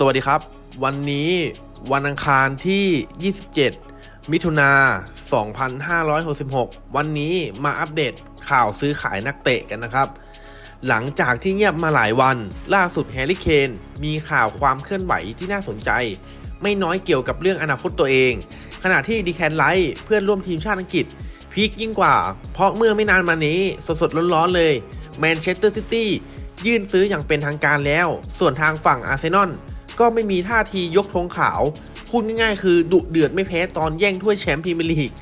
สวัสดีครับ วันนี้วันอังคารที่ 27 มิถุนา2566 วันนี้มาอัปเดตข่าวซื้อขายนักเตะกันนะครับ หลังจากที่เงียบมาหลายวัน ล่าสุดแฮร์รี่เคนมีข่าวความเคลื่อนไหวที่น่าสนใจ ไม่น้อยเกี่ยวกับเรื่องอนาคตตัวเอง ขณะที่ดีแคนไลท์เพื่อนร่วมทีมชาติอังกฤษพีคยิ่งกว่า เพราะเมื่อไม่นานมานี้สดๆร้อนๆเลยแมนเชสเตอร์ซิตี้ยื่นซื้ออย่างเป็นทางการแล้ว ส่วนทางฝั่งอาร์เซนอล ก็ไม่มีท่าทียกธงขาว พูดง่ายๆ คือดุเดือดไม่แพ้ตอนแย่งถ้วยแชมป์พรีเมียร์ลีก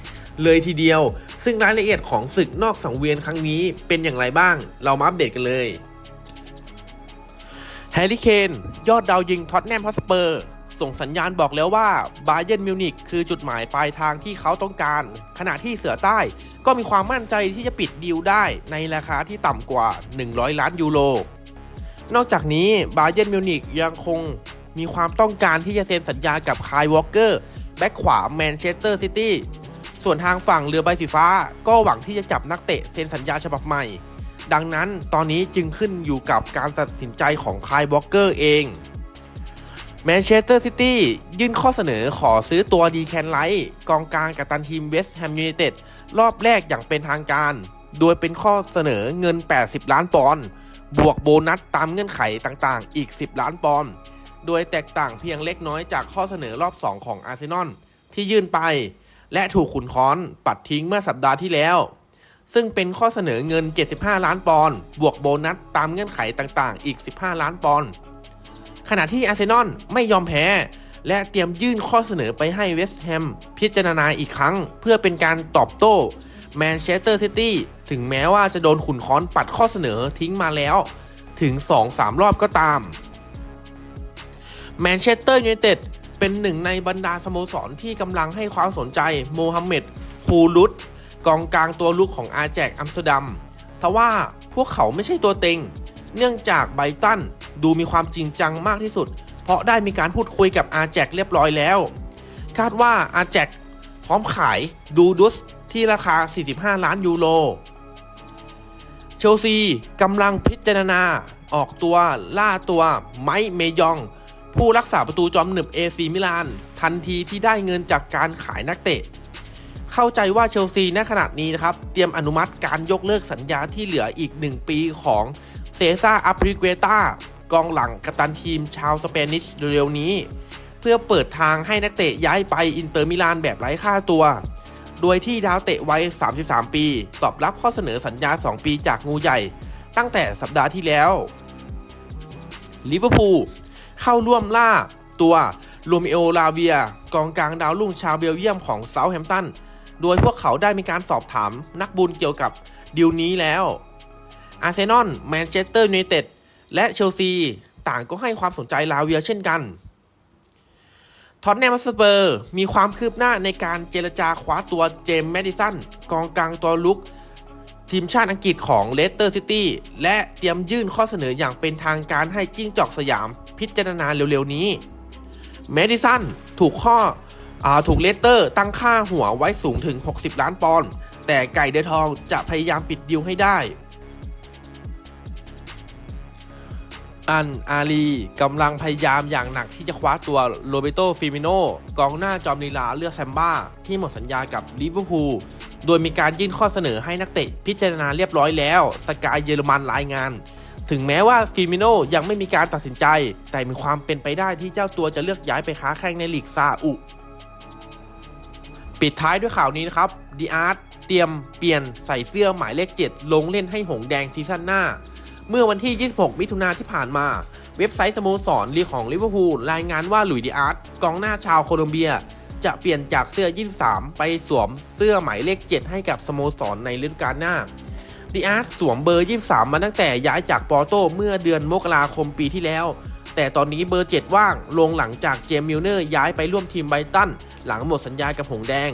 เลยทีเดียว ซึ่งรายละเอียดของศึกนอกสังเวียนครั้งนี้เป็นอย่างไรบ้าง เรามาอัปเดตกันเลยแฮร์รี่เคนยอดดาวยิงท็อตแนมฮอสเปอร์ ส่งสัญญาณบอกแล้วว่าบาเย r n นมิวนิกคือจุดหมายปลายทางที่เขาต้องการ ขณะที่เสือใต้ก็มีความมั่นใจที่จะปิดดีลได้ในราคาที่ต่ำกว่า 100 ล้านยูโรนอกจากนี้บาเย r n นมิวนิกยังคง มีความต้องการที่จะเซ็นสัญญากับคายวอลเกอร์แบ็กขวาแมนเชสเตอร์ซิตี้ส่วนทางฝั่งเรือใบสีฟ้า ก็หวังที่จะจับนักเตะเซ็นสัญญาฉบับใหม่ ดังนั้นตอนนี้จึงขึ้นอยู่กับการตัดสินใจของคายวอลเกอร์เองแมนเชสเตอร์ซิตี้ยื่นข้อเสนอขอซื้อตัวดีแคนไลท์กองกลางกัปตันทีมเวสต์แฮมยูไนเต็ดรอบแรกอย่างเป็นทางการ โดยเป็นข้อเสนอเงิน 80 ล้านปอนด์บวกโบนัสตามเงื่อนไขต่างๆ อีก 10 ล้านปอนด์ โดยแตกต่างเพียงเล็กน้อยจากข้อเสนอรอบ 2 ของอาร์เซนอลที่ยื่นไป และถูกขุนค้อนปัดทิ้งเมื่อสัปดาห์ที่แล้ว ซึ่งเป็นข้อเสนอเงิน 75 ล้านปอนด์บวกโบนัสตามเงื่อนไขต่างๆ อีก 15 ล้านปอนด์ขณะที่อาร์เซนอลไม่ยอมแพ้ และเตรียมยื่นข้อเสนอไปให้เวสต์แฮมพิจารณาอีกครั้ง เพื่อเป็นการตอบโต้แมนเชสเตอร์ซิตี้ถึงแม้ว่าจะโดนขุนค้อนปัดข้อเสนอทิ้งมาแล้ว ถึง 2-3 รอบก็ตาม แมนเชสเตอร์ยูไนเต็ดเป็นหนึ่งในบรรดาสโมสรที่กำลังให้ความสนใจโมฮัมเหม็ดฮูลุตกองกลางตัวลุกของอาแจกอัมสเตอร์ดัมทว่าพวกเขาไม่ใช่ตัวเต็ง เนื่องจากไบรตันดูมีความจริงจังมากที่สุด เพราะได้มีการพูดคุยกับอาแจกเรียบร้อยแล้ว คาดว่าอาแจกพร้อมขายดูดุสที่ราคา 45 ล้านยูโร เชลซีกำลังพิจารณาออกตัวล่าตัวไมค์เมยอง ผู้รักษาประตูจอมหนึบเอซีมิลาน ทันทีที่ได้เงินจากการขายนักเตะ เข้าใจว่าเชลซีณขณะนี้นะครับ เตรียมอนุมัติการยกเลิกสัญญาที่เหลืออีก 1 ปีของเซซ่าอัปริเกตากองหลังกัปตันทีมชาวสเปนิชเร็วๆนี้ เพื่อเปิดทางให้นักเตะย้ายไปอินเตอร์มิลานแบบไร้ค่าตัว โดยที่ดาวเตะวัย 33 ปี ตอบรับข้อเสนอสัญญา 2 ปีจากงูใหญ่ ตั้งแต่สัปดาห์ที่แล้วลิเวอร์พูล เข้าร่วมล่าตัวโรมิโอลาเวีย กองกลางดาวรุ่งชาวเบลเยียมของเซาท์แฮมป์ตัน โดยพวกเขาได้มีการสอบถามนักบุญเกี่ยวกับดีลนี้แล้ว อาร์เซนอล แมนเชสเตอร์ยูไนเต็ด และเชลซี ต่างก็ให้ความสนใจลาเวียเช่นกัน ท็อตแนมสเปอร์ มีความคืบหน้าในการเจรจาคว้าตัวเจมส์แมดิสัน กองกลางตัวลุก ทีมชาติอังกฤษของเลสเตอร์ซิตี้ และเตรียมยื่นข้อเสนออย่างเป็นทางการให้จิ้งจอกสยาม พิจารณาเร็วๆนี้แมดิสันถูกข้ออถูกเลสเตอร์ตั้งค่าหัวไว้สูงถึง 60 ล้านปอนด์แต่ไก่เดอทองจะพยายามปิดดิวให้ได้ อันอาลีกำลังพยายามอย่างหนักที่จะคว้าตัวโรเบโตฟิมิโนกองหน้าจอมลีลาเลือกแซมบ้า ที่หมดสัญญากับลิเวอร์พูลโดยมีการยื่นข้อเสนอให้นักเตะพิจารณาเรียบร้อยแล้ว สกายเยอรมันรายงาน ถึงแม้ว่าฟิมิโนยังไม่มีการตัดสินใจ แต่มีความเป็นไปได้ที่เจ้าตัวจะเลือกย้ายไปค้าแข่งในลีกซาอุ ปิดท้ายด้วยข่าวนี้นะครับดีอาร์ตเตรียมเปลี่ยนใส่เสื้อหมายเลข 7 ลงเล่นให้หงแดงซีซั่นหน้า เมื่อวันที่ 26 มิถุนาที่ผ่านมา เว็บไซต์สโมสรลีของลิเวอร์พูลรายงานว่าหลุยดีอาร์ตกองหน้าชาวโคลอมเบีย จะเปลี่ยนจากเสื้อ 23 ไปสวมเสื้อหมายเลข 7 ให้กับสโมสรในฤดูกาลหน้า ดีอาร์ตสวมเบอร์ 23 มาตั้งแต่ย้ายจากปอร์โตเมื่อเดือนมกราคมปีที่แล้ว แต่ตอนนี้เบอร์ 7 ว่างลงหลังจากเจมมิลเนอร์ย้ายไปร่วมทีมไบรตัน หลังหมดสัญญากับหงแดง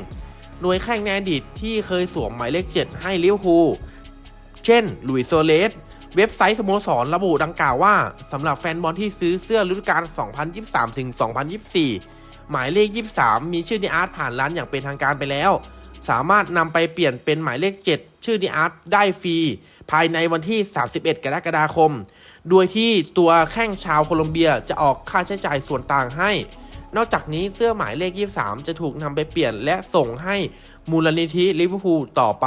โดยแข่งในอดีตที่เคยสวมหมายเลข 7 ให้ลิเวอร์พูลเช่นลุยส์โซเลสเว็บไซต์สโมสรระบุดังกล่าวว่าสำหรับแฟนบอลที่ซื้อเสื้อฤดูกาล 2023ถึง2024 หมายเลข 23 มีชื่อในอาร์ตผ่านร้านอย่างเป็นทางการไปแล้ว สามารถนำไปเปลี่ยนเป็นหมายเลข 7 ชื่อดีอาร์ตได้ฟรี ภายในวันที่ 31 กรกฎาคม โดยที่ตัวแข้งชาวโคลอมเบียจะออกค่าใช้จ่ายส่วนต่างให้ นอกจากนี้เสื้อหมายเลข 23 จะถูกนำไปเปลี่ยนและส่งให้มูลนิธิลิเวอร์พูลต่อไป